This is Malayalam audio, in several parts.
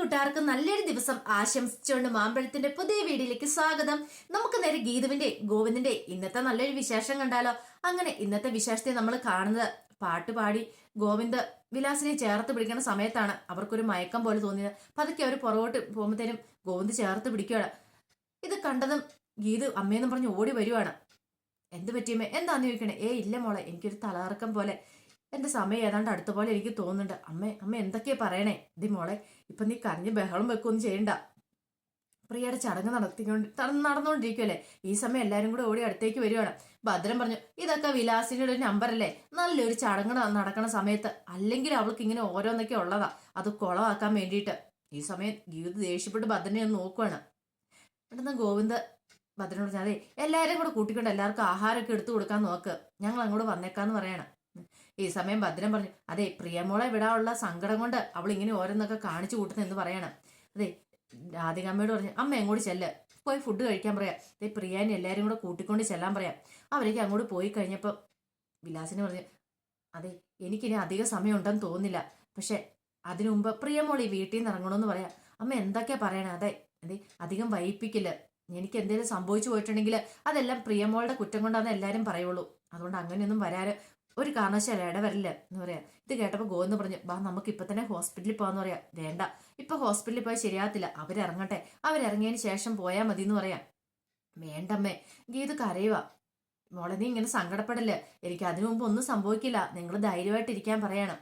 കൂട്ടുകാർക്ക് നല്ലൊരു ദിവസം ആശംസിച്ചുകൊണ്ട് മാമ്പഴത്തിന്റെ പുതിയ വീഡിയോയിലേക്ക് സ്വാഗതം. നമുക്ക് നേരെ ഗീതുവിന്റെ ഗോവിന്ദിന്റെ ഇന്നത്തെ നല്ലൊരു വിശേഷം കണ്ടാലോ? അങ്ങനെ ഇന്നത്തെ വിശേഷത്തെ നമ്മൾ കാണുന്നത് പാട്ട് പാടി ഗോവിന്ദ് വിലാസിനെ ചേർത്ത് പിടിക്കുന്ന സമയത്താണ് അവർക്കൊരു മയക്കം പോലെ തോന്നിയത്. പതുക്കെ അവർ പുറകോട്ട് പോകുമ്പോഴത്തേനും ഗോവിന്ദ് ചേർത്ത് പിടിക്കുകയാണ്. ഇത് കണ്ടതും ഗീതു അമ്മയെന്നും പറഞ്ഞ് ഓടി വരുവാണ്. എന്ത് പറ്റിയമ്മേ? എന്താന്ന് ചോദിക്കണേ? ഏ ഇല്ല മോളെ എനിക്കൊരു തലകറക്കം പോലെ എന്റെ സമയം ഏതാണ്ട് അടുത്ത പോലെ എനിക്ക് തോന്നുന്നുണ്ട്. അമ്മ അമ്മ എന്തൊക്കെയാ പറയണേ? ഇത് മോളെ ഇപ്പം നീ കരഞ്ഞ് ബഹളം വെക്കൊന്നും ചെയ്യണ്ട. പ്രിയയുടെ ചടങ്ങ് നടത്തിക്കൊണ്ട് നട- നടന്നുകൊണ്ടിരിക്കുമല്ലേ ഈ സമയം എല്ലാവരും കൂടെ ഓടി അടുത്തേക്ക് വരുവാണ്. ഭദ്രൻ പറഞ്ഞു ഇതൊക്കെ വിലാസിന്റെ ഒരു നമ്പറല്ലേ നല്ലൊരു ചടങ്ങ് നടക്കണ സമയത്ത്. അല്ലെങ്കിൽ അവൾക്ക് ഇങ്ങനെ ഓരോന്നൊക്കെ ഉള്ളതാ. അത് കുളമാക്കാൻ വേണ്ടിയിട്ട്. ഈ സമയം ഗീത ദേഷ്യപ്പെട്ട് ഭദ്രനെ ഒന്ന് നോക്കുവാണ്. പെട്ടെന്ന് ഗോവിന്ദ് ഭദ്രനോട് അതെ എല്ലാവരും കൂടെ കൂട്ടിക്കൊണ്ട് എല്ലാവർക്കും ആഹാരമൊക്കെ എടുത്തു കൊടുക്കാൻ നോക്ക്. ഞങ്ങൾ അങ്ങോട്ട് വന്നേക്കാന്ന് പറയണം. ഈ സമയം ഭദ്രൻ പറഞ്ഞു അതെ പ്രിയമോളെ വിടാനുള്ള സങ്കടം കൊണ്ട് അവൾ ഇങ്ങനെ ഓരോന്നൊക്കെ കാണിച്ചു കൂട്ടുന്നു എന്ന് പറയണം. അതെ രാധികമ്മയോട് പറഞ്ഞു അമ്മ എങ്ങോട്ട് ചെല്ല്? പോയി ഫുഡ് കഴിക്കാൻ പറയാം. അതെ പ്രിയാനെ എല്ലാവരും കൂടെ കൂട്ടിക്കൊണ്ട് ചെല്ലാൻ പറയാം. അവരേക്ക് അങ്ങോട്ട് പോയി കഴിഞ്ഞപ്പോൾ വിലാസിന് പറഞ്ഞു അതെ എനിക്കിനി അധിക സമയം ഉണ്ടെന്ന് തോന്നുന്നില്ല. പക്ഷെ അതിനു മുമ്പ് പ്രിയമോൾ ഈ വീട്ടിൽ നിന്ന് ഇറങ്ങണമെന്ന് പറയാം. അമ്മ എന്തൊക്കെയാ പറയണേ? അതെ അതെ അധികം വൈപ്പിക്കില്ല. എനിക്ക് എന്തെങ്കിലും സംഭവിച്ചു പോയിട്ടുണ്ടെങ്കിൽ അതെല്ലാം പ്രിയമോളുടെ കുറ്റം കൊണ്ടാണെന്ന് എല്ലാവരും പറയുള്ളൂ. അതുകൊണ്ട് അങ്ങനെയൊന്നും വരാറ് ഒരു കാരണവശാലും ഇടവരില്ല എന്ന് പറയാം. ഇത് കേട്ടപ്പോൾ ഗോവെന്ന് പറഞ്ഞു ബാ നമുക്ക് ഇപ്പൊ തന്നെ ഹോസ്പിറ്റലിൽ പോകാന്ന് പറയാം. വേണ്ട. ഇപ്പൊ ഹോസ്പിറ്റലിൽ പോയാൽ ശരിയാകത്തില്ല അവരിറങ്ങട്ടെ. അവരിറങ്ങിയതിന് ശേഷം പോയാൽ മതി എന്ന് പറയാം. വേണ്ടമ്മേ. ഗീത് കരയുക മോളെ നീ ഇങ്ങനെ സങ്കടപ്പെടല്ലേ? എനിക്ക് അതിനു മുമ്പ് ഒന്നും സംഭവിക്കില്ല. നിങ്ങൾ ധൈര്യമായിട്ട് ഇരിക്കാൻ പറയണം.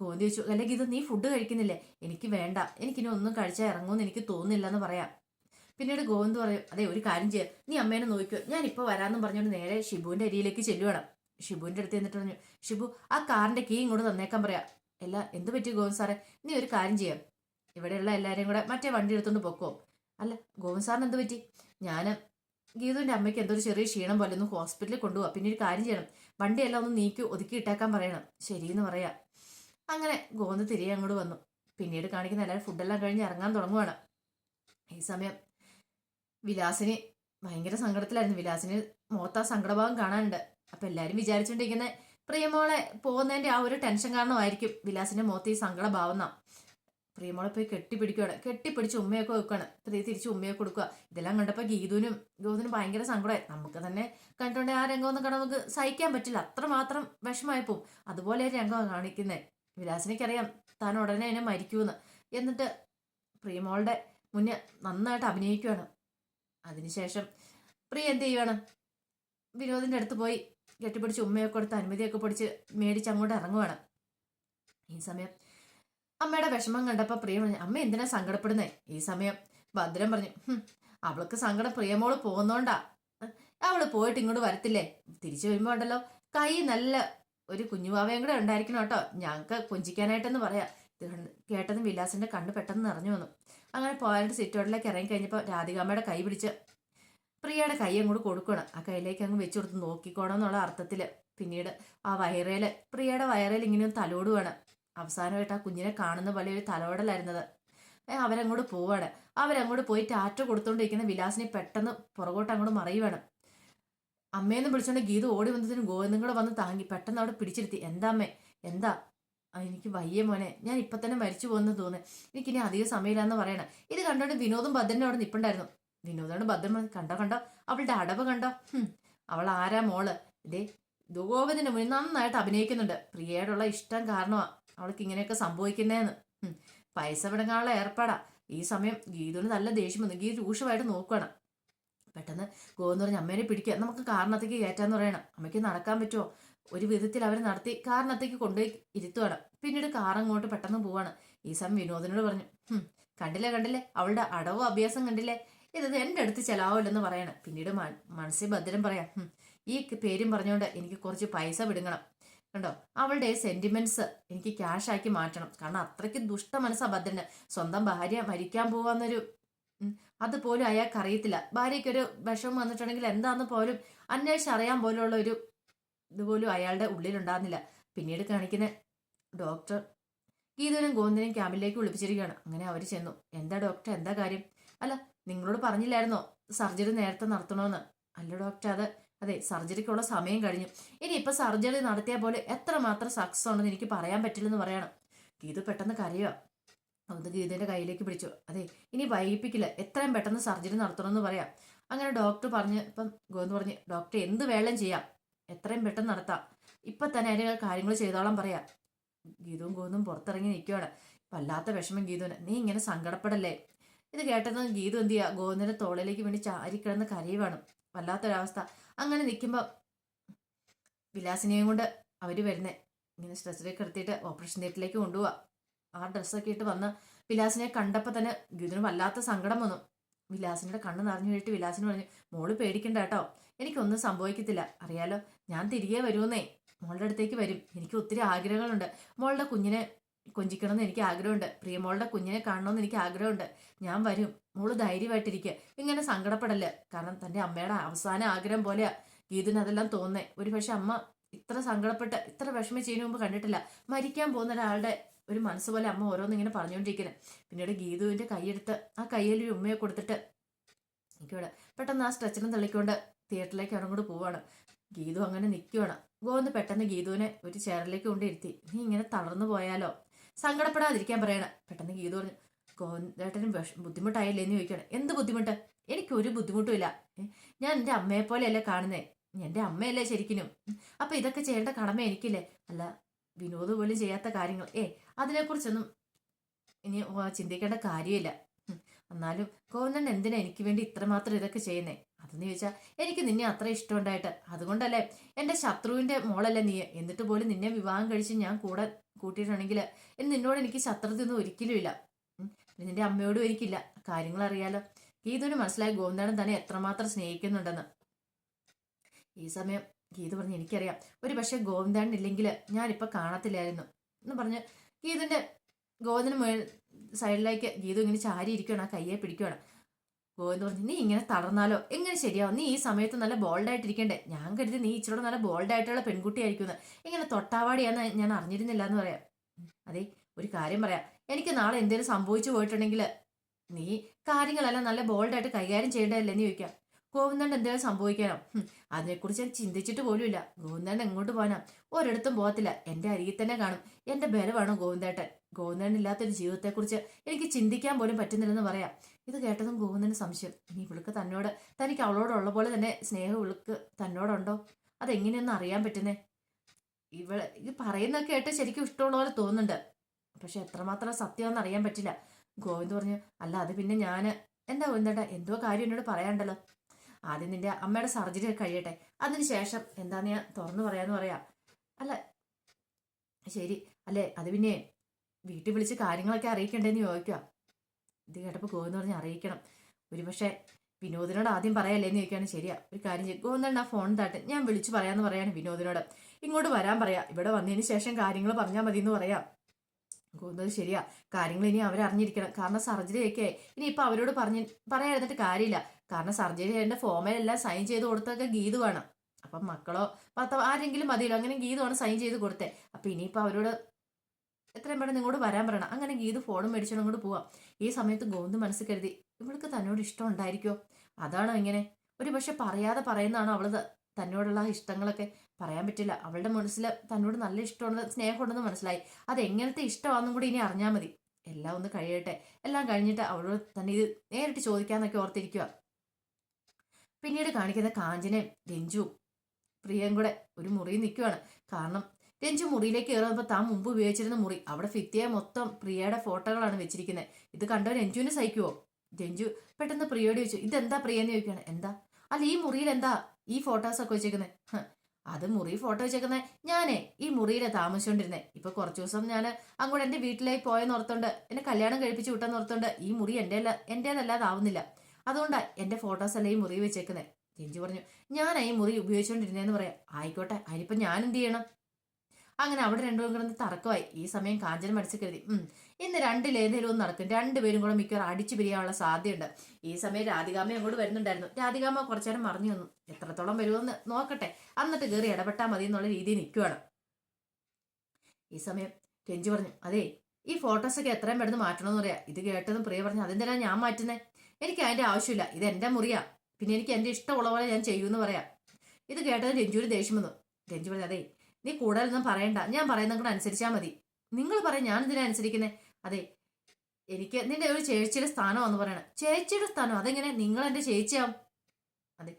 ഗോന്തി ചോദിച്ചു അല്ലെങ്കിൽ ഇത് നീ ഫുഡ് കഴിക്കുന്നില്ലേ? എനിക്ക് വേണ്ട. എനിക്കിനി ഒന്നും കഴിച്ചാൽ ഇറങ്ങുമെന്ന് എനിക്ക് തോന്നുന്നില്ല എന്ന് പറയാം. പിന്നീട് ഗോവിന്ദ് പറയും അതെ ഒരു കാര്യം ചെയ്യ. നീ അമ്മേനെ നോക്കിയോ ഞാൻ ഇപ്പൊ വരാമെന്നും പറഞ്ഞുകൊണ്ട് നേരെ ഷിബുവിന്റെ അരിയിലേക്ക് ചെല്ലുവാണ്. ഷിബുവിന്റെ അടുത്ത് എന്നിട്ട് പറഞ്ഞു ഷിബു ആ കാറിന്റെ കീ ഇങ്ങോട്ട് തന്നേക്കാൻ പറയാം. അല്ല എന്ത് പറ്റി ഗോവിന്ദ് സാറേ? നീ ഒരു കാര്യം ചെയ്യാം. ഇവിടെയുള്ള എല്ലാവരെയും കൂടെ മറ്റേ വണ്ടി എടുത്തോണ്ട് പൊക്കോ. അല്ല ഗോവൻ സാറിന് എന്ത് പറ്റി? ഞാൻ ഗീതുവിന്റെ അമ്മയ്ക്ക് എന്തോ ഒരു ചെറിയ ക്ഷീണം പോലെ ഒന്ന് ഹോസ്പിറ്റലിൽ കൊണ്ടുപോവാ. പിന്നെ ഒരു കാര്യം ചെയ്യണം. വണ്ടിയെല്ലാം ഒന്ന് നീക്കി ഒതുക്കി ഇട്ടേക്കാൻ പറയണം. ശരിയെന്ന് പറയാം. അങ്ങനെ ഗോവിന്ദ് തിരികെ അങ്ങോട്ട് വന്നു. പിന്നീട് കാണിക്കുന്ന എല്ലാവരും ഫുഡെല്ലാം കഴിഞ്ഞ് ഇറങ്ങാൻ തുടങ്ങുവാണ്. ഈ സമയം വിലാസിന് ഭയങ്കര സങ്കടത്തിലായിരുന്നു. വിലാസിന് മുഖത്ത് ആ സങ്കടഭാവം കാണാനുണ്ട്. അപ്പൊ എല്ലാരും വിചാരിച്ചോണ്ടിരിക്കുന്ന പ്രിയമോളെ പോകുന്നതിന്റെ ആ ഒരു ടെൻഷൻ കാരണമായിരിക്കും വിലാസിന്റെ മുഖത്ത് ഈ സങ്കടഭാവം എന്നാ പ്രിയമോളെ പോയി കെട്ടിപ്പിടിക്കുകയാണ് കെട്ടിപ്പിടിച്ച് ഉമ്മയൊക്കെ വെക്കുകയാണ് പ്രിയ തിരിച്ച് ഉമ്മയൊക്കെ കൊടുക്കുക ഇതെല്ലാം കണ്ടപ്പോൾ ഗീതുവിനും ഗോതിനും ഭയങ്കര സങ്കടമായി. നമുക്ക് തന്നെ കണ്ടുകൊണ്ട് ആ രംഗമൊന്നും കാണാൻ നമുക്ക് സഹിക്കാൻ പറ്റില്ല. അത്രമാത്രം വിഷമായി പോവും. അതുപോലെ രംഗമാണ് കാണിക്കുന്നത് വിലാസിനേക്കറിയാം താൻ ഉടനെ അതിനെ മരിക്കൂന്ന് എന്നിട്ട് പ്രിയമോളുടെ മുന്നേ നന്നായിട്ട് അഭിനയിക്കുകയാണ് അതിനുശേഷം പ്രിയ എന്ത് ചെയ്യുവാണ്? വിനോദിന്റെ അടുത്ത് പോയി കെട്ടിപ്പിടിച്ച് ഉമ്മയൊക്കെ കൊടുത്ത് അനുമതിയൊക്കെ പിടിച്ച് മേടിച്ച് അങ്ങോട്ട് ഇറങ്ങുവാണ്. ഈ സമയം അമ്മയുടെ വിഷമം കണ്ടപ്പോൾ പ്രിയ പറഞ്ഞു അമ്മ എന്തിനാ സങ്കടപ്പെടുന്നേ? ഈ സമയം ഭദ്രൻ പറഞ്ഞു "ഹും, അവൾക്ക് സങ്കടം പ്രിയമോൾ പോകുന്നോണ്ടാ. അവൾ പോയിട്ട് ഇങ്ങോട്ട് വരത്തില്ലേ? തിരിച്ചു വരുമ്പോ ഉണ്ടല്ലോ കൈ നല്ല ഒരു കുഞ്ഞുവാവയും കൂടെ ഉണ്ടായിരിക്കണം കേട്ടോ. ഞങ്ങൾക്ക് കൊഞ്ചിക്കാനായിട്ടെന്ന് പറയാം. ഇത് കേട്ടതും വിലാസിന്റെ കണ്ണ് പെട്ടെന്ന് നിറഞ്ഞു വന്നു. അങ്ങനെ പോയായിട്ട് സിറ്റോട്ടിലേക്ക് ഇറങ്ങി കഴിഞ്ഞപ്പോൾ രാധികാമ്മയുടെ കൈ പിടിച്ച് പ്രിയയുടെ കൈ അങ്ങോട്ട് കൊടുക്കണം. ആ കയ്യിലേക്ക് അങ്ങ് വെച്ചു കൊടുത്ത് നോക്കിക്കോണം എന്നുള്ള അർത്ഥത്തിൽ. പിന്നീട് ആ വയറേൽ പ്രിയയുടെ വയറേൽ ഇങ്ങനെ തലോടുവാണ് അവസാനമായിട്ട് ആ കുഞ്ഞിനെ കാണുന്ന പോലെ ഒരു തലോടലായിരുന്നത്. അവരങ്ങോട്ട് പോവാണ്. അവരങ്ങോട്ട് പോയി ടാറ്റ കൊടുത്തോണ്ടിരിക്കുന്ന വിലാസിനെ പെട്ടെന്ന് പുറകോട്ട് അങ്ങോട്ട് മറിയുവാണ്. അമ്മയെന്ന് വിളിച്ചോണ്ട് ഗീത ഓടി വന്നതിന് ഗോവിന്ദം കൂടെ വന്ന് താങ്ങി പെട്ടെന്ന് അവിടെ പിടിച്ചിരുത്തി. എന്താ അമ്മേ? എന്താ? "ആ, എനിക്ക് വയ്യ മോനെ. ഞാൻ ഇപ്പൊ തന്നെ മരിച്ചു പോകുന്നു തോന്നുന്നു. എനിക്കിനി അധികം സമയമില്ലാന്ന് പറയണേ. ഇത് കണ്ടോണ്ട് വിനോദും ഭദ്രനും അവിടെ നിപ്പുണ്ടായിരുന്നു. വിനോദോട് ഭദ്രമ കണ്ട കണ്ടോ? അവളുടെ അടവ് കണ്ടോ? അവൾ ആരാ മോൾ? ഇതേ ഗോവിന്ദന്റെ മുന്നിൽ നന്നായിട്ട് അഭിനയിക്കുന്നുണ്ട്. പ്രിയയോടുള്ള ഇഷ്ടം കാരണമാ അവൾക്ക് ഇങ്ങനെയൊക്കെ സംഭവിക്കുന്നേന്ന്. പൈസ വിടങ്ങാനുള്ള ഏർപ്പാടാ. ഈ സമയം ഗീതുവിന് നല്ല ദേഷ്യം വന്നു. ഗീതു രൂക്ഷമായിട്ട് നോക്കുകയാണ് പെട്ടെന്ന് ഗോവെന്ന് പറഞ്ഞ അമ്മേനെ പിടിക്കുക നമുക്ക് കാരണത്തേക്ക് കയറ്റാന്ന് പറയണം. അമ്മയ്ക്ക് നടക്കാൻ പറ്റുമോ ഒരു വിധത്തിൽ അവരെ നടത്തി കാരണത്തേക്ക് കൊണ്ടുപോയി ഇരുത്തുവാണ്. പിന്നീട് കാർ അങ്ങോട്ട് പെട്ടെന്ന് പോവാണ്. ഈ സമയം വിനോദിനോട് പറഞ്ഞു "ഹും, കണ്ടില്ലേ കണ്ടില്ലേ? അവളുടെ അടവും അഭ്യാസം കണ്ടില്ലേ? ഇത് എന്റെ അടുത്ത് ചെലാവില്ലെന്ന് പറയണം. പിന്നീട് മനസ്സിൽ ഭദ്രം പറയാം ഈ പേരും പറഞ്ഞുകൊണ്ട് എനിക്ക് കുറച്ച് പൈസ വിടുങ്ങണം. കണ്ടോ? അവളുടെ സെന്റിമെന്റ്സ് എനിക്ക് ക്യാഷ് ആക്കി മാറ്റണം. കാരണം അത്രയ്ക്ക് ദുഷ്ട മനസ്സാ ഭദ്രന്. സ്വന്തം ഭാര്യ മരിക്കാൻ പോവാന്നൊരു അതുപോലും അയാൾക്ക് അറിയത്തില്ല. ഭാര്യയ്ക്കൊരു വിഷമം വന്നിട്ടുണ്ടെങ്കിൽ എന്താന്ന് പോലും അന്വേഷിച്ച് അറിയാൻ പോലുള്ള ഒരു ഇതുപോലും അയാളുടെ ഉള്ളിലുണ്ടാകുന്നില്ല. പിന്നീട് കാണിക്കുന്ന ഡോക്ടർ ഗീതനും ഗോന്ദനും ക്യാമ്പിലേക്ക് വിളിപ്പിച്ചിരിക്കുകയാണ്. അങ്ങനെ അവർ ചെന്നു. എന്താ ഡോക്ടർ എന്താ കാര്യം? അല്ല നിങ്ങളോട് പറഞ്ഞില്ലായിരുന്നോ? സർജറി നേരത്തെ നടത്തണമെന്ന് അല്ല ഡോക്ടർ അത് അതെ സർജറിക്കുള്ള സമയം കഴിഞ്ഞു. ഇനി ഇപ്പൊ സർജറി നടത്തിയ പോലെ എത്രമാത്രം സക്സസ് ഉണ്ടെന്ന് എനിക്ക് പറയാൻ പറ്റില്ലെന്ന് പറയണം. ഗീതു പെട്ടെന്ന് കരയുക അത് ഗീതയുടെ കയ്യിലേക്ക് പിടിച്ചു. അതെ ഇനി വൈകിപ്പിക്കില്ല. എത്രയും പെട്ടെന്ന് സർജറി നടത്തണമെന്ന് പറയാം. അങ്ങനെ ഡോക്ടർ പറഞ്ഞ് ഇപ്പം ഗോവിന്ദ് പറഞ്ഞ് ഡോക്ടർ എന്ത് വേളം ചെയ്യാം. എത്രയും പെട്ടെന്ന് നടത്താം. ഇപ്പൊ തന്നെ അതിന് കാര്യങ്ങൾ ചെയ്തോളാം പറയാം. ഗീതവും ഗോവിന്ദും പുറത്തിറങ്ങി നിൽക്കുവാണ്. വല്ലാത്ത വിഷമം ഗീതുവിന്. നീ ഇങ്ങനെ സങ്കടപ്പെടല്ലേ? ഇത് കേട്ടതും ഗീതു എന്ത് ചെയ്യുക ഗോവിന്ദന്റെ തോളിലേക്ക് വേണ്ടി ചാരിക്കിടന്ന് കരയുവാണ് വല്ലാത്തൊരവസ്ഥ. അങ്ങനെ നിൽക്കുമ്പോൾ വിലാസിനെയും കൊണ്ട് അവർ വരുന്നേ. ഇങ്ങനെ സ്ട്രെസ്സിലേക്ക് എടുത്തിട്ട് ഓപ്പറേഷൻ തിയേറ്ററിലേക്ക് കൊണ്ടുപോവാ. ആ ഡ്രസ്സൊക്കെ ഇട്ട് വന്ന് വിലാസിനെ കണ്ടപ്പോൾ തന്നെ ഗീതുവിന് വല്ലാത്ത സങ്കടം വന്നു. വിലാസിനോട് കണ്ണ് നിറഞ്ഞു വീട്ട് വിലാസിന് പറഞ്ഞു മോൾ പേടിക്കണ്ട കേട്ടോ. എനിക്കൊന്നും സംഭവിക്കത്തില്ല. അറിയാലോ? ഞാൻ തിരികെ വരുമെന്നേ. മോളുടെ അടുത്തേക്ക് വരും. എനിക്ക് ഒത്തിരി ആഗ്രഹങ്ങളുണ്ട്. മോളുടെ കുഞ്ഞിനെ കൊഞ്ചിക്കണമെന്ന് എനിക്ക് ആഗ്രഹമുണ്ട്. പ്രിയമോളുടെ കുഞ്ഞിനെ കാണണമെന്ന് എനിക്ക് ആഗ്രഹമുണ്ട്. ഞാൻ വരും. മോൾ ധൈര്യമായിട്ടിരിക്കുക ഇങ്ങനെ സങ്കടപ്പെടല്ല കാരണം തന്റെ അമ്മയുടെ അവസാന ആഗ്രഹം പോലെയാ. ഗീതിന് അതെല്ലാം തോന്നേ. ഒരു പക്ഷെ അമ്മ ഇത്ര സങ്കടപ്പെട്ട് ഇത്ര വിഷമിച്ചതിന് മുമ്പ് കണ്ടിട്ടില്ല. മരിക്കാൻ പോകുന്ന ഒരാളുടെ ഒരു മനസ്സ് പോലെ അമ്മ ഓരോന്നും ഇങ്ങനെ പറഞ്ഞുകൊണ്ടിരിക്കുന്നത് പിന്നീട് ഗീതുവിന്റെ കൈയെടുത്ത് ആ കയ്യിൽ ഒരു ഉമ്മയെ കൊടുത്തിട്ട് എനിക്കിവിടെ പെട്ടെന്ന് ആ സ്ട്രെച്ചിനും തള്ളിക്കൊണ്ട് തിയേറ്ററിലേക്ക് അങ്ങോട്ട് പോവാണ്. ഗീതു അങ്ങനെ നിൽക്കുവാണ് ഗോവന്ന് പെട്ടെന്ന് ഗീതുവിനെ ഒരു ചെയറിലേക്ക് കൊണ്ടിരുത്തി നീ ഇങ്ങനെ തളർന്നു പോയാലോ? സങ്കടപ്പെടാതിരിക്കാൻ പറയണം. പെട്ടെന്ന് ഗീത പറഞ്ഞു ഗോവിന്ദേട്ടനും വിഷ ബുദ്ധിമുട്ടായില്ലേ എന്ന് ചോദിക്കണം എന്ത് ബുദ്ധിമുട്ട്? എനിക്കൊരു ബുദ്ധിമുട്ടുമില്ല ഇല്ല. ഞാൻ എന്റെ അമ്മയെ പോലെയല്ലേ കാണുന്നേ? എന്റെ അമ്മയല്ലേ ശരിക്കിനും? അപ്പം ഇതൊക്കെ ചെയ്യേണ്ട കടമ എനിക്കില്ലേ? അല്ല വിനോദ് പോലും ചെയ്യാത്ത കാര്യങ്ങൾ. ഏ അതിനെക്കുറിച്ചൊന്നും ഇനി ചിന്തിക്കേണ്ട കാര്യമില്ല. എന്നാലും ഗോവിന്ദൻ എന്തിനാ എനിക്ക് വേണ്ടി ഇത്രമാത്രം ഇതൊക്കെ ചെയ്യുന്നേ? അതെന്ന് ചോദിച്ചാൽ എനിക്ക് നിന്നെ അത്ര ഇഷ്ടമുണ്ടായിട്ട്. അതുകൊണ്ടല്ലേ എന്റെ ശത്രുവിന്റെ മോളല്ലേ നീ. എന്നിട്ട് പോലും നിന്നെ വിവാഹം കഴിച്ച് ഞാൻ കൂടെ കൂട്ടിയിട്ടുണ്ടെങ്കിൽ ഇന്ന് നിന്നോട് എനിക്ക് ശത്രുതയൊന്നും ഒരിക്കലും ഇല്ല നിന്റെ അമ്മയോടും എനിക്കില്ല. കാര്യങ്ങൾ അറിയാലോ ഗീതുവിന് മനസ്സിലായി ഗോവിന്ദാടൻ തന്നെ എത്രമാത്രം സ്നേഹിക്കുന്നുണ്ടെന്ന്. ഈ സമയം ഗീതു പറഞ്ഞു എനിക്കറിയാം. ഒരു പക്ഷേ ഗോവിന്ദാടൻ ഇല്ലെങ്കിൽ ഞാനിപ്പോൾ കാണത്തില്ലായിരുന്നു. എന്ന് പറഞ്ഞ് ഗീതുവിന്റെ ഗോവിന്ദന് സൈഡിലേക്ക് ഗീതു ഇങ്ങനെ ചാരി ഇരിക്കുകയാണ് ആ കയ്യെ പിടിക്കുകയാണ് ഗോവിന്ദ് പറഞ്ഞു നീ ഇങ്ങനെ തളർന്നാലോ? എങ്ങനെ ശരിയാവും? നീ ഈ സമയത്ത് നല്ല ബോൾഡായിട്ടിരിക്കണ്ടേ ഞാൻ കരുതി നീ ഇച്ചിരി നല്ല ബോൾഡായിട്ടുള്ള പെൺകുട്ടിയായിരിക്കും ഇങ്ങനെ തൊട്ടാവാടിയാന്ന് ഞാൻ അറിഞ്ഞിരുന്നില്ല എന്ന് പറയാം. അതെ ഒരു കാര്യം പറയാം. എനിക്ക് നാളെ എന്തേലും സംഭവിച്ചു പോയിട്ടുണ്ടെങ്കിൽ നീ കാര്യങ്ങളെല്ലാം നല്ല ബോൾഡായിട്ട് കൈകാര്യം ചെയ്യേണ്ടതല്ലേ എന്ന് ചോദിക്കാം. ഗോവിന്ദൻ എന്തെങ്കിലും സംഭവിക്കാനോ? അതിനെക്കുറിച്ച് ഞാൻ ചിന്തിച്ചിട്ട് പോലുമില്ല. ഗോവിന്ദൻ എങ്ങോട്ട് പോകാനാ ഒരിടത്തും പോകത്തില്ല. എന്റെ അരികിൽ തന്നെ കാണും. എന്റെ ബലമാണ് ഗോവിന്ദേട്ടൻ. ഗോവിന്ദൻ ഇല്ലാത്തൊരു ജീവിതത്തെക്കുറിച്ച് എനിക്ക് ചിന്തിക്കാൻ പോലും പറ്റുന്നില്ലെന്ന് പറയാം. ഇത് കേട്ടതും ഗോവിന്ദന് സംശയം. ഇനി ഇവൾക്ക് തന്നോട് തനിക്ക് അവളോടുള്ള പോലെ തന്നെ സ്നേഹം ഇവൾക്ക് തന്നോടുണ്ടോ? അതെങ്ങനെയൊന്നും അറിയാൻ പറ്റുന്നേ? ഇവൾ ഇത് പറയുന്നൊക്കെ കേട്ട് ശരിക്കും ഇഷ്ടമുള്ള പോലെ തോന്നുന്നുണ്ട്. പക്ഷെ എത്രമാത്രം സത്യമാണെന്ന് അറിയാൻ പറ്റില്ല. ഗോവിന്ദ് പറഞ്ഞു അല്ല അത് പിന്നെ ഞാൻ എന്താ ഗോവിന്ദേട്ടാ എന്തോ കാര്യം എന്നോട് പറയാണ്ടല്ലോ ആദ്യം നിന്റെ അമ്മയുടെ സർജറി കഴിയട്ടെ. അതിനുശേഷം എന്താന്ന് ഞാൻ തുറന്നു പറയാന്ന് പറയാ. അല്ല ശരി. അല്ലേ അത് പിന്നെ വീട്ടിൽ വിളിച്ച് കാര്യങ്ങളൊക്കെ അറിയിക്കണ്ടേന്ന് ചോദിക്കുക ഇത് കേട്ടപ്പോൾ ഗോവിന്ദ് പറഞ്ഞ് അറിയിക്കണം. ഒരുപക്ഷെ വിനോദിനോട് ആദ്യം പറയാല്ലേ എന്ന് ചോദിക്കുകയാണ്. ശരിയാ ഒരു കാര്യം ചെയ്യും. ഗോവിന്ദൻ ആ ഫോൺ താട്ട്. ഞാൻ വിളിച്ചു പറയാന്ന് പറയാണ് വിനോദിനോട്. ഇങ്ങോട്ട് വരാൻ പറയാം. ഇവിടെ വന്നതിന് ശേഷം കാര്യങ്ങൾ പറഞ്ഞാൽ മതി എന്ന് പറയാം ഗോവിന്ദത് ശരിയാ. കാര്യങ്ങൾ ഇനി അവരറിഞ്ഞിരിക്കണം കാരണം സർജറി ഒക്കെ ഇനി ഇപ്പൊ അവരോട് പറഞ്ഞ് പറയാതിരുന്നിട്ട് കാര്യമില്ല. കാരണം സർജറി ചെയ്യേണ്ട ഫോമിലെല്ലാം സൈൻ ചെയ്ത് കൊടുത്തൊക്കെ ഗീത് വേണം അപ്പം മക്കളോ പത്തോ ആരെങ്കിലും മതിയല്ലോ. അങ്ങനെ ഗീതുവാണ് സൈൻ ചെയ്ത് കൊടുത്തേ. അപ്പൊ ഇനിയിപ്പോ അവരോട് എത്രയും പെട്ടെന്ന് ഇങ്ങോട്ട് വരാൻ പറയണം. അങ്ങനെ ഗീത് ഫോണും മേടിച്ചോണ്ട് അങ്ങോട്ട് പോവാം. ഈ സമയത്ത് ഗോവിന്ദ് മനസ്സിൽ കരുതി ഇവൾക്ക് തന്നോട് ഇഷ്ടം ഉണ്ടായിരിക്കോ? അതാണോ ഇങ്ങനെ? ഒരു പക്ഷെ പറയാതെ പറയുന്നതാണോ അവൾ തന്നോടുള്ള ഇഷ്ടങ്ങളൊക്കെ പറയാൻ പറ്റില്ല. അവളുടെ മനസ്സിൽ തന്നോട് നല്ല ഇഷ്ടമുണ്ടെന്ന് സ്നേഹമുണ്ടെന്ന് മനസ്സിലായി. അത് എങ്ങനത്തെ ഇഷ്ടമാണെന്നും കൂടി ഇനി അറിഞ്ഞാൽ മതി. എല്ലാം ഒന്ന് കഴിയട്ടെ. എല്ലാം കഴിഞ്ഞിട്ട് അവളോട് തന്നെ ഇത് നേരിട്ട് ചോദിക്കാന്നൊക്കെ ഓർത്തിരിക്കുക പിന്നീട് കാണിക്കുന്ന കാഞ്ചനയും രഞ്ജുവും പ്രിയയും കൂടെ ഒരു മുറിയിൽ നിൽക്കുവാണ് കാരണം രഞ്ജു മുറിയിലേക്ക് കയറുമ്പോൾ താൻ മുമ്പ് ഉപയോഗിച്ചിരുന്ന മുറി. അവിടെ ഫിത്തിയെ മൊത്തം പ്രിയയുടെ ഫോട്ടോകളാണ് വെച്ചിരിക്കുന്നത് ഇത് കണ്ടോ രഞ്ജുവിന് സഹിക്കുവോ? രഞ്ജു പെട്ടെന്ന് പ്രിയോട് ചോദിച്ചു ഇതെന്താ പ്രിയ എന്ന് ചോദിക്കുകയാണ്? എന്താ? അല്ല ഈ മുറിയിൽ എന്താ? ഈ ഫോട്ടോസ് ഒക്കെ വെച്ചേക്കുന്നത് അത് മുറി ഫോട്ടോ വെച്ചേക്കുന്നത് ഞാനേ. ഈ മുറിയിലെ താമസിച്ചോണ്ടിരുന്നേ. ഇപ്പൊ കുറച്ചു ദിവസം ഞാൻ അങ്ങോട്ട് എന്റെ വീട്ടിലേക്ക് പോയെന്ന് ഓർത്തോണ്ട് എന്നെ കല്യാണം കഴിപ്പിച്ച് വിട്ടെന്ന് ഓർത്തോണ്ട് ഈ മുറി എന്റെ എന്റേതല്ലാതാവുന്നില്ല അതുകൊണ്ടാ എന്റെ ഫോട്ടോസ് എല്ലാം ഈ മുറി വെച്ചേക്കുന്നത് രഞ്ജു പറഞ്ഞു ഞാൻ ഈ മുറി ഉപയോഗിച്ചുകൊണ്ടിരുന്നേന്ന് പറയാം. ആയിക്കോട്ടെ അതിനിപ്പോ ഞാൻ എന്ത് ചെയ്യണം? അങ്ങനെ അവിടെ രണ്ടുപേരും കിടന്ന് തർക്കമായി. ഈ സമയം കാഞ്ചന മനസ്സിൽ കരുതി. ഇന്ന് രണ്ടിലേതെങ്കിലും ഒന്ന് നടക്കും. രണ്ടുപേരും കൂടെ മിക്കവാറും അടിച്ചു പിരിയാനുള്ള സാധ്യതയുണ്ട്. ഈ സമയം രാധികാമ്മ അങ്ങോട്ട് വരുന്നുണ്ടായിരുന്നു. രാധികാമ്മ കുറച്ചേരം മറിഞ്ഞു വന്നു എത്രത്തോളം വരുമെന്ന് നോക്കട്ടെ. എന്നിട്ട് കയറി ഇടപെട്ടാൽ മതി എന്നുള്ള രീതിയിൽ നിൽക്കുകയാണ് ഈ സമയം രഞ്ജു പറഞ്ഞു അതെ ഈ ഫോട്ടോസൊക്കെ എത്രയും പെട്ടെന്ന് മാറ്റണമെന്ന് പറയാം. ഇത് കേട്ടതും പ്രിയ പറഞ്ഞു അതെന്തിനാ ഞാൻ മാറ്റുന്നത് എനിക്ക് അതിന്റെ ആവശ്യമില്ല. ഇത് എന്റെ മുറിയാ. പിന്നെ എനിക്ക് എന്റെ ഇഷ്ടമുള്ള പോലെ ഞാൻ ചെയ്യൂന്ന് പറയാം. ഇത് കേട്ടത് രഞ്ജുവിന് ദേഷ്യം വന്നു. രഞ്ജു പറഞ്ഞു അതെ നീ കൂടുതലൊന്നും പറയണ്ട. ഞാൻ പറയുന്നത് കൂടെ അനുസരിച്ചാൽ മതി. നിങ്ങൾ പറയും ഞാൻ ഇതിനെ അനുസരിക്കുന്നേ? അതെ എനിക്ക് നിന്റെ ഒരു ചേച്ചിയുടെ സ്ഥാനമാണെന്ന് പറയണം. ചേച്ചിയുടെ സ്ഥാനം അതെങ്ങനെ? നിങ്ങൾ എന്റെ ചേച്ചിയാവും അതെ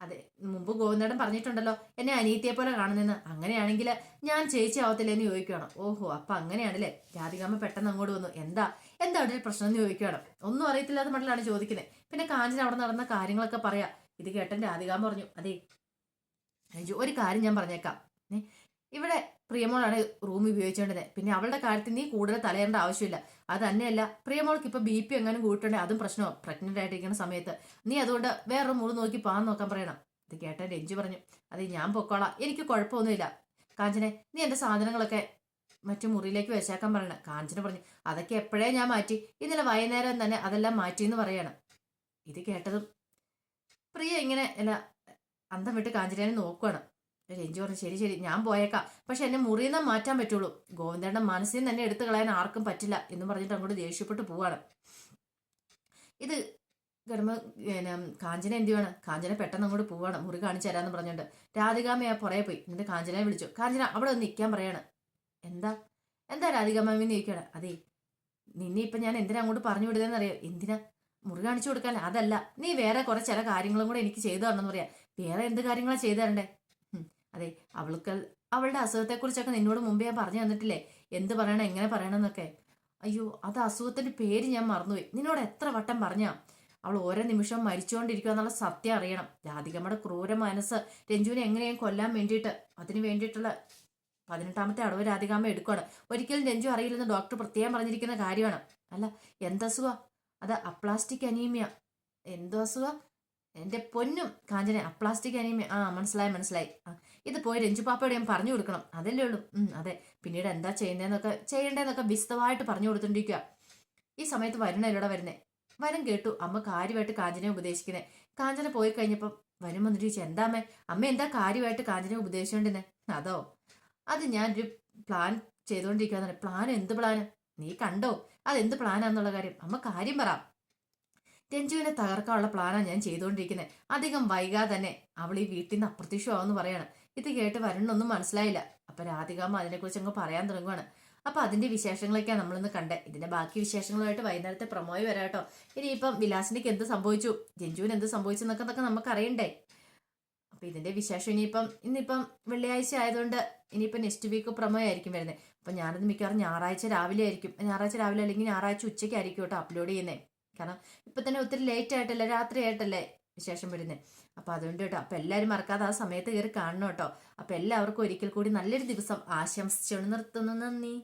അതെ മുമ്പ് ഗോവിന്ദടൻ പറഞ്ഞിട്ടുണ്ടല്ലോ എന്നെ അനീതിയെ പോലെ കാണുന്നെന്ന്. അങ്ങനെയാണെങ്കിൽ ഞാൻ ചേച്ചി ആവത്തില്ല എന്ന് ചോദിക്കുകയാണ് ഓഹോ അപ്പൊ അങ്ങനെയാണല്ലേ? രാധികാമ്മ പെട്ടെന്ന് അങ്ങോട്ട് വന്നു. എന്താ? എന്താ അവിടെ ഒരു പ്രശ്നം എന്ന് ചോദിക്കുകയാണ് ഒന്നും അറിയത്തില്ലാത്ത മട്ടിലാണ് ചോദിക്കുന്നത് പിന്നെ കാഞ്ചന അവിടെ നടന്ന കാര്യങ്ങളൊക്കെ പറയാ. ഇത് കേട്ടൻ രാധികാമ്മ പറഞ്ഞു. അതെ ഒരു കാര്യം ഞാൻ പറഞ്ഞേക്കാം. ഇവിടെ പ്രിയമോളാണ് റൂം ഉപയോഗിച്ചേണ്ടത് പിന്നെ അവളുടെ കാര്യത്തിൽ നീ കൂടുതൽ തലയേണ്ട ആവശ്യമില്ല. അത് തന്നെയല്ല പ്രിയമോൾക്ക് ഇപ്പൊ ബി പി എങ്ങനെ കൂട്ടുണ്ടെങ്കിൽ അതും പ്രശ്നമോ. പ്രഗ്നന്റ് ആയിട്ടിരിക്കുന്ന സമയത്ത്. നീ അതുകൊണ്ട് വേറൊരു മുറി നോക്കി പാൻ നോക്കാൻ പറയണം. ഇത് കേട്ട രഞ്ജു പറഞ്ഞു. അത് ഞാൻ പൊക്കോളാം. എനിക്ക് കുഴപ്പമൊന്നുമില്ല. കാഞ്ചനെ നീ എന്റെ സാധനങ്ങളൊക്കെ മറ്റു മുറിയിലേക്ക് വെച്ചേക്കാൻ പറയണം. കാഞ്ചന പറഞ്ഞു. അതൊക്കെ എപ്പോഴേ ഞാൻ മാറ്റി? ഇന്നലെ വൈകുന്നേരം തന്നെ അതെല്ലാം മാറ്റി എന്ന് പറയണം. ഇത് കേട്ടതും പ്രിയ ഇങ്ങനെ അല്ല അന്തം വിട്ട് കാഞ്ചനേനെ നോക്കുകയാണ് രഞ്ജു പറഞ്ഞു ശരി ശരി ഞാൻ പോയേക്കാം. പക്ഷെ എന്നെ മുറിയിൽ നിന്ന് മാറ്റാൻ പറ്റുള്ളൂ. ഗോവിന്ദേട്ടൻ മനസ്സിൽ നിന്ന് തന്നെ എടുത്തു കളയാൻ ആർക്കും പറ്റില്ല എന്ന് പറഞ്ഞിട്ട് അങ്ങോട്ട് ദേഷ്യപ്പെട്ട് പോവാണ്. ഇത് ഗർമ്മ പിന്നെ കാഞ്ചന എന്ത് വേണം കാഞ്ചന പെട്ടെന്ന് അങ്ങോട്ട് പോവാണ്. മുറി കാണിച്ചു തരാന്ന് പറഞ്ഞുകൊണ്ട് രാധികാമ്മ ആ പുറകെ പോയി. എന്നിട്ട് കാഞ്ചനയെ വിളിച്ചു. കാഞ്ചന അവിടെ ഒന്ന് നിൽക്കാൻ പറയാണ്. എന്താ? എന്താ രാധികാമ്മ നിൽക്കണം അതെ നിന്നെ ഇപ്പം ഞാൻ എന്തിനാ അങ്ങോട്ട് പറഞ്ഞു വിടുന്നതെന്ന് അറിയാം? എന്തിനാ? മുറി കാണിച്ചു കൊടുക്കാൻ അതല്ല. നീ വേറെ കുറെ ചില കാര്യങ്ങളും കൂടെ എനിക്ക് ചെയ്തു തരണമെന്ന് പറയാം. വേറെ എന്ത് കാര്യങ്ങളാണ് ചെയ്തു തരണ്ടേ? അതെ അവൾക്ക് അവളുടെ അസുഖത്തെക്കുറിച്ചൊക്കെ നിന്നോട് മുമ്പേ ഞാൻ പറഞ്ഞു തന്നിട്ടില്ലേ? എന്ത് പറയണം എങ്ങനെ പറയണമെന്നൊക്കെ? അയ്യോ അത് അസുഖത്തിന്റെ പേര് ഞാൻ മറന്നുപോയി. നിന്നോട് എത്ര വട്ടം പറഞ്ഞാ? അവൾ ഓരോ നിമിഷം മരിച്ചുകൊണ്ടിരിക്കുക എന്നുള്ള സത്യം അറിയണം. രാധികമ്മയുടെ ക്രൂര മനസ്സ് രഞ്ജുവിനെ എങ്ങനെയും കൊല്ലാൻ വേണ്ടിയിട്ട് അതിന് വേണ്ടിയിട്ടുള്ള പതിനെട്ടാമത്തെ അടവ് രാധികാമ്മ എടുക്കുകയാണ് ഒരിക്കലും രഞ്ജു അറിയില്ലെന്ന് ഡോക്ടർ പ്രത്യേകം പറഞ്ഞിരിക്കുന്ന കാര്യമാണ്. അല്ല എന്തസുഖ? അത് അപ്ലാസ്റ്റിക് അനീമിയ. എന്തോ അസുഖ? എന്റെ പൊന്നും കാഞ്ചന പ്ലാസ്റ്റിക് അനീമിയ ആ മനസ്സിലായി മനസ്സിലായി. ആ ഇത് പോയി രഞ്ജു പാപ്പയോട് ഞാൻ പറഞ്ഞു കൊടുക്കണം. അതല്ലേ ഉള്ളൂ. അതെ. പിന്നീട് എന്താ ചെയ്യുന്നതെന്നൊക്കെ ചെയ്യേണ്ടതെന്നൊക്കെ വിശദമായിട്ട് പറഞ്ഞു കൊടുത്തോണ്ടിരിക്കുക ഈ സമയത്ത് വരുണല്ലോടെ വരുന്നേ? വരും കേട്ടു. അമ്മ കാര്യമായിട്ട് കാഞ്ചനെ ഉപദേശിക്കുന്നേ. കാഞ്ചന പോയി കഴിഞ്ഞപ്പം വരും വന്നിട്ട് ചോദിച്ചു എന്താ അമ്മേ അമ്മ എന്താ കാര്യമായിട്ട് കാഞ്ചനെ ഉപദേശിച്ചോണ്ടിരുന്നേ? അതോ അത് ഞാനൊരു പ്ലാൻ ചെയ്തുകൊണ്ടിരിക്കുകയെന്നാണ് പ്ലാൻ എന്ത് പ്ലാന്? നീ കണ്ടോ? അതെന്ത് പ്ലാനാന്നുള്ള കാര്യം. അമ്മ കാര്യം പറ. രഞ്ജുവിനെ തകർക്കാനുള്ള പ്ലാനാണ് ഞാൻ ചെയ്തുകൊണ്ടിരിക്കുന്നത് അധികം വൈകാതെ തന്നെ അവൾ ഈ വീട്ടിൽ നിന്ന് അപ്രത്യക്ഷമാവെന്ന് പറയാണ്. ഇത് കേട്ട് വരണമെന്നൊന്നും മനസ്സിലായില്ല. അപ്പൊ രാധികാമ്മ അതിനെക്കുറിച്ച് അങ്ങ് പറയാൻ തുടങ്ങുവാണ്. അപ്പൊ അതിന്റെ വിശേഷങ്ങളൊക്കെയാണ് നമ്മളിന്ന് കണ്ടേ. ഇതിന്റെ ബാക്കി വിശേഷങ്ങളുമായിട്ട് വൈകുന്നേരത്തെ പ്രൊമോയി കേട്ടോ. ഇനിയിപ്പം വിലാസിനിക്ക് എന്ത് സംഭവിച്ചു? രഞ്ജുവിന് എന്ത് സംഭവിച്ചു എന്നൊക്കെ നമുക്ക് അറിയണ്ടേ അപ്പൊ ഇതിന്റെ വിശേഷം ഇനിയിപ്പം ഇന്നിപ്പം വെള്ളിയാഴ്ച ആയതുകൊണ്ട് ഇനിയിപ്പം നെക്സ്റ്റ് വീക്ക് പ്രൊമോ ആയിരിക്കും വരുന്നത് അപ്പൊ ഞാനത് മിക്കവാറും ഞായറാഴ്ച രാവിലെ ആയിരിക്കും. ഞായറാഴ്ച രാവിലെ അല്ലെങ്കിൽ ഞായറാഴ്ച ഉച്ചയ്ക്കായിരിക്കും കേട്ടോ അപ്ലോഡ് ചെയ്യുന്നത് കാരണം ഇപ്പം തന്നെ ഒത്തിരി ലേറ്റ് ആയിട്ടല്ലേ രാത്രി ആയിട്ടല്ലേ വിശേഷം വരുന്നത് അപ്പോൾ അതുകൊണ്ട് കേട്ടോ അപ്പോൾ എല്ലാവരും മറക്കാതെ ആ സമയത്ത് കയറി കാണണം കേട്ടോ. അപ്പോൾ എല്ലാവർക്കും ഒരിക്കൽ കൂടി നല്ലൊരു ദിവസം ആശംസിച്ചുകൊണ്ട് നിർത്തുന്നു. നന്ദി.